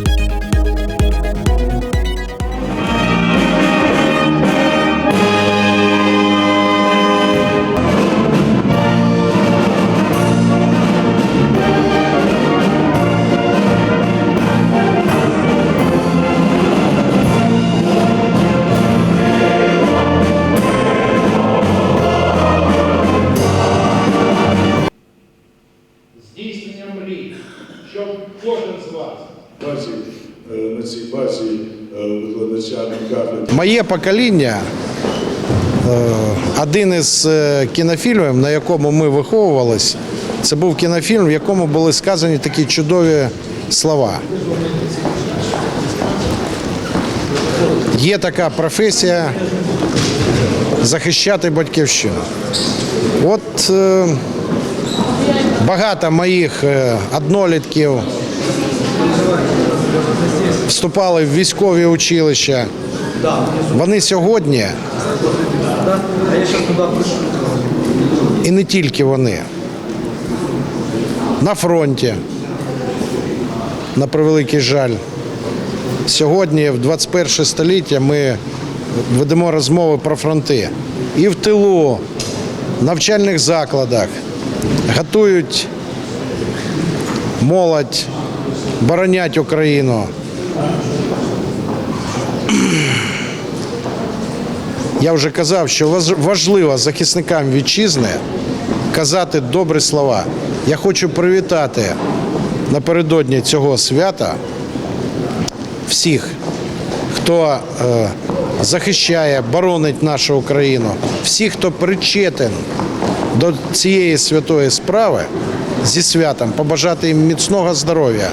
you Моє покоління, е, один із е, кінофільмів, на якому ми виховувались, це був кінофільм, в якому були сказані такі чудові слова. Є така професія захищати батьківщину. От е, багато моїх однолітків вступали в військові училища. Вони сьогодні і не тільки вони. На фронті, на превеликий жаль. Сьогодні, в 21 століття, ми ведемо розмови про фронти. І в тилу, в навчальних закладах готують молодь, боронять Україну. Я вже казав, що важ- важливо захисникам вітчизни казати добрі слова. Я хочу привітати напередодні цього свята всіх, хто е, захищає, боронить нашу Україну, всіх, хто причетен до цієї святої справи зі святом, побажати їм міцного здоров'я,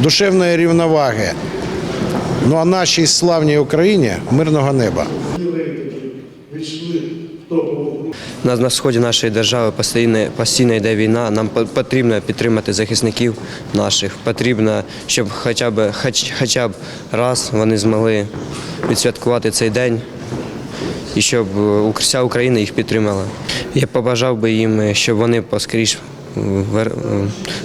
душевної рівноваги. Ну а нашій славній Україні мирного неба. На, на сході нашої держави постійно, постійно йде війна. Нам по- потрібно підтримати захисників наших. Потрібно, щоб хоча б, хоч, хоча б раз вони змогли відсвяткувати цей день і щоб е, вся Україна їх підтримала. Я побажав би їм, е, щоб вони поскоріш вер-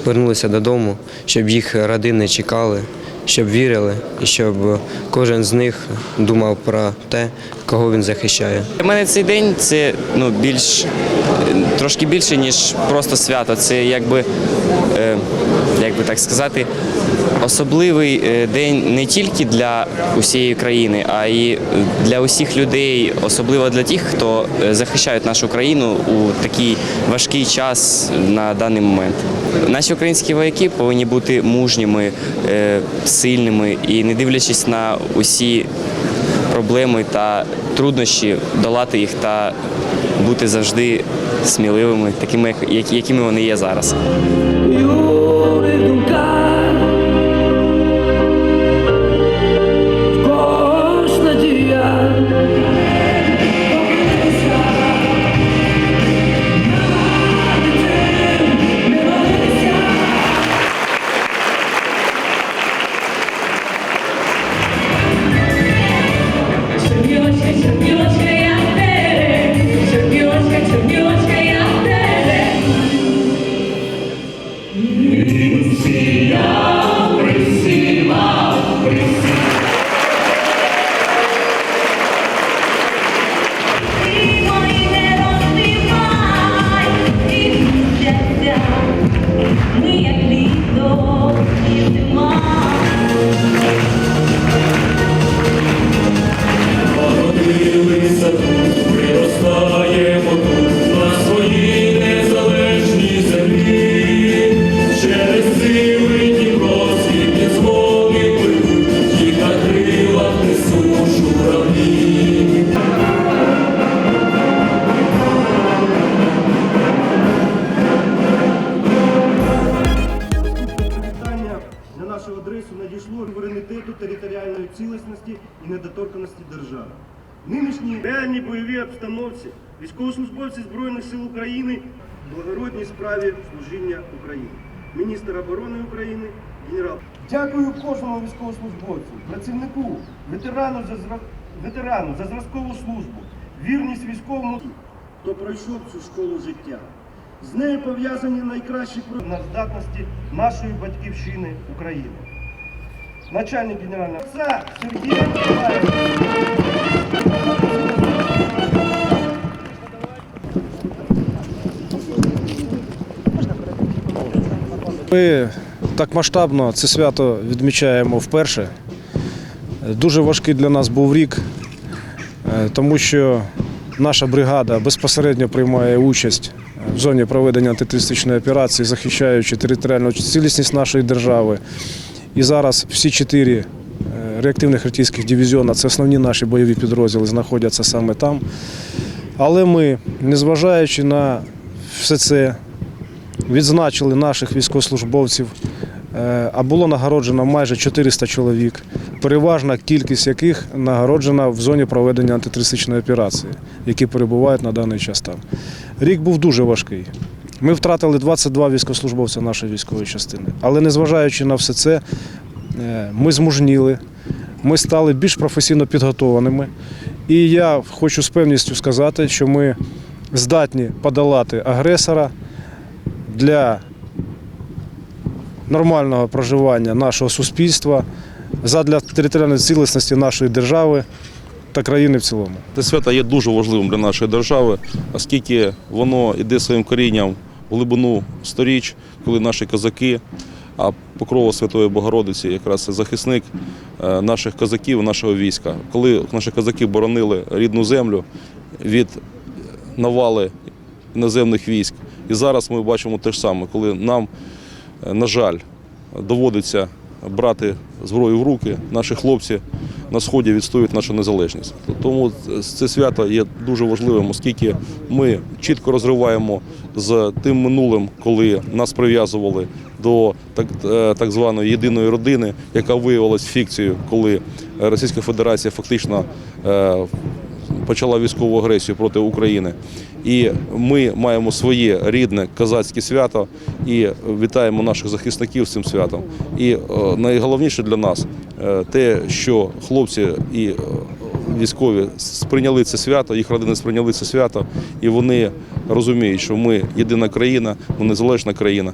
вернулися додому, щоб їх родини чекали, щоб вірили і щоб кожен з них думав про те, кого він захищає. Для мене цей день це ну, більш трошки більше, ніж просто свято. Це якби, е, як би так сказати, особливий е, день не тільки для усієї країни, а й для усіх людей, особливо для тих, хто е, захищають нашу країну у такий важкий час на даний момент. Наші українські вояки повинні бути мужніми, е, сильними і не дивлячись на усі проблеми та труднощі, долати їх та бути завжди сміливими, такими, якими вони є зараз. Благородній справі служіння Україні. Міністр оборони України, генерал. Дякую кожному військовослужбовцю, працівнику, ветерану за зра... ветерану за зразкову службу, вірність військовому, хто пройшов цю школу життя. З нею пов'язані найкращі про на здатності нашої батьківщини України. начальник генерального отца Ми так масштабно це свято відмічаємо вперше. Дуже важкий для нас був рік, е, тому що наша бригада безпосередньо приймає участь в зоні проведення антитерористичної операції, захищаючи територіальну цілісність нашої держави. І зараз всі чотири е, реактивних артилерійських дивізіона, це основні наші бойові підрозділи, знаходяться саме там. Але ми, незважаючи на все це, відзначили наших військовослужбовців, е, а було нагороджено майже 400 чоловік, переважна кількість яких нагороджена в зоні проведення антитерористичної операції, які перебувають на даний час там. Рік був дуже важкий. Ми втратили 22 військовослужбовця нашої військової частини. Але незважаючи на все це, е, ми змужніли, ми стали більш професійно підготованими. І я хочу з певністю сказати, що ми здатні подолати агресора для нормального проживання нашого суспільства, задля територіальної цілісності нашої держави та країни в цілому. Це свято є дуже важливим для нашої держави, оскільки воно йде своїм корінням в глибину сторіч, коли наші козаки, а покрова Святої Богородиці якраз захисник е, наших козаків, нашого війська. Коли наші козаки боронили рідну землю від навали іноземних військ. І зараз ми бачимо те ж саме, коли нам, е, на жаль, доводиться брати зброю в руки, наші хлопці на сході відстоюють нашу незалежність. Тому це свято є дуже важливим, оскільки ми чітко розриваємо з тим минулим, коли нас прив'язували до так, е, так званої єдиної родини, яка виявилась фікцією, коли Російська Федерація фактично е, почала військову агресію проти України. І ми маємо своє рідне козацьке свято і вітаємо наших захисників з цим святом. І е, найголовніше для нас е, те, що хлопці і е, військові сприйняли це свято, їх родини сприйняли це свято, і вони розуміють, що ми єдина країна, ми незалежна країна.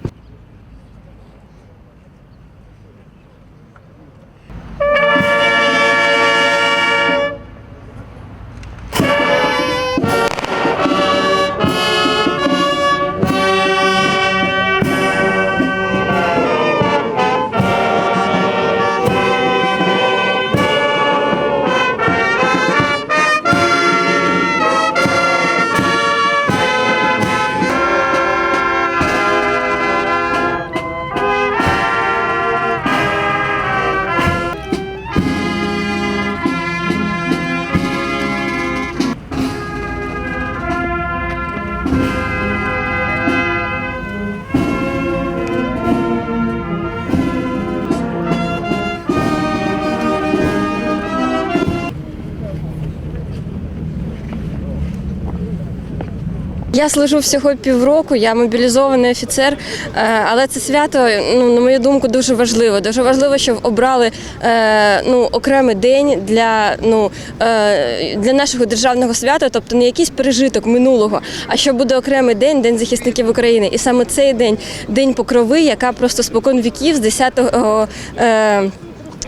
Я служу всього півроку, я мобілізований офіцер, е, але це свято, ну на мою думку, дуже важливо. Дуже важливо, щоб обрали е, ну, окремий день для, ну, е, для нашого державного свята, тобто не якийсь пережиток минулого, а що буде окремий день, День захисників України. І саме цей день, день покрови, яка просто спокон віків з 10-го.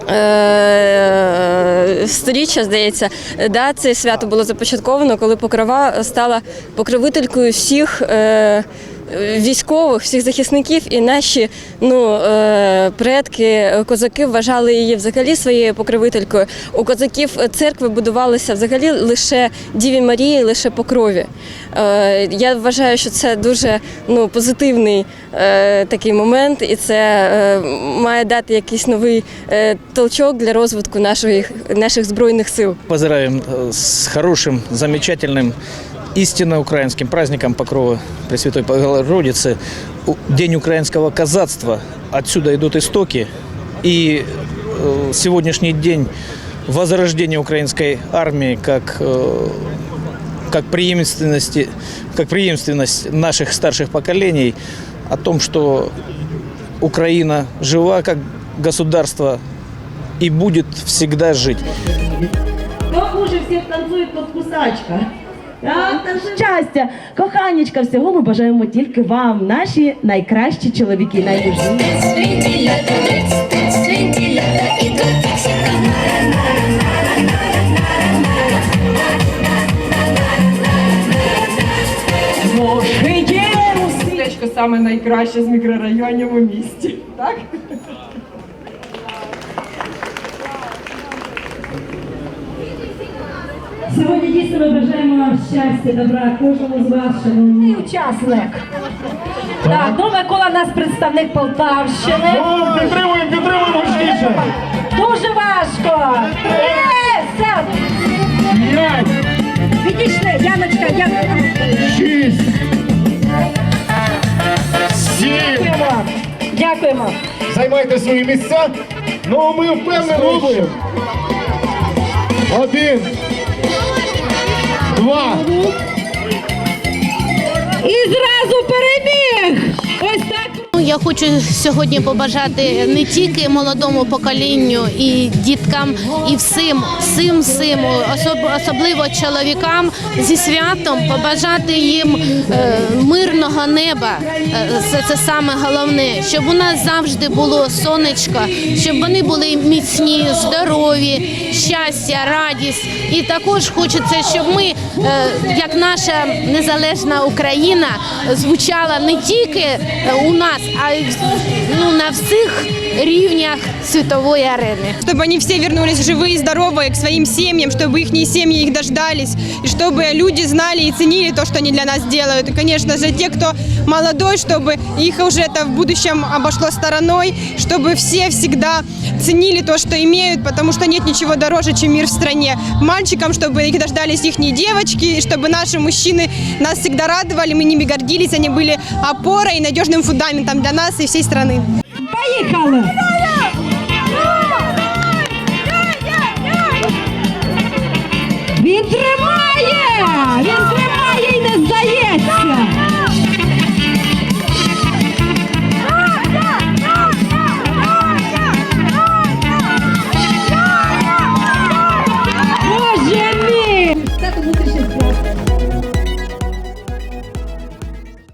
Е, Е, сторіччя, здається, да, це свято було започатковано, коли Покрова стала покровителькою всіх. Е, Військових, всіх захисників і наші ну, е, предки, козаки вважали її взагалі своєю покровителькою. У козаків церкви будувалися взагалі лише Діві Марії, лише по крові. Е, я вважаю, що це дуже ну, позитивний такий момент, і це має дати якийсь новий толчок для розвитку наших, наших збройних сил. Поздравим с хорошим, замечательным, истинно украинским праздником Покрова Пресвятой Богородицы. День украинского казацтва. Отсюда идут истоки. И э, сегодняшний день возрождения украинской армии как, э, как, преемственности, как преемственность наших старших поколений о том, что Украина жива как государство и будет всегда жить. Хто хуже всіх танцює, то кусачка. щастя, коханічка, всього ми бажаємо тільки вам, наші найкращі чоловіки, найбільші. Саме найкраще з мікрорайонів у місті, так? Сьогодні дійсно ми бажаємо вам щастя, добра, кожному з вас, шановний учасник. Так, ну Микола у нас представник Полтавщини. Підтримуємо, підтримуємо гучніше. Дуже важко. Все. П'ять, Відійшли, Яночка, Яночка. шість, сім. Дякуємо. Дякуємо. Займайте свої місця. Ну, ми впевнені. Один. 小胡 Я хочу сьогодні побажати не тільки молодому поколінню і діткам, і всім, всім, всім, особ- особливо чоловікам зі святом, побажати їм е, мирного неба. Е, Це, це саме головне, щоб у нас завжди було сонечко, щоб вони були міцні, здорові, щастя, радість. І також хочеться, щоб ми, е, як наша незалежна Україна, звучала не тільки у нас, а й ну, на всіх рівнях світової арени. Чтобы они все вернулись живые, здоровые к своим семьям, чтобы их семьи их дождались, и чтобы люди знали и ценили то, что они для нас делают. И, конечно же, те, кто молодой, чтобы их уже это в будущем обошло стороной, чтобы все всегда ценили то, что имеют, потому что нет ничего дороже, чем мир в стране. Мальчикам, чтобы их дождались их девочки, и чтобы наши мужчины нас всегда радовали, мы ними гордились, они были опорой и надежным фундаментом для нас и всей страны. Поїхали!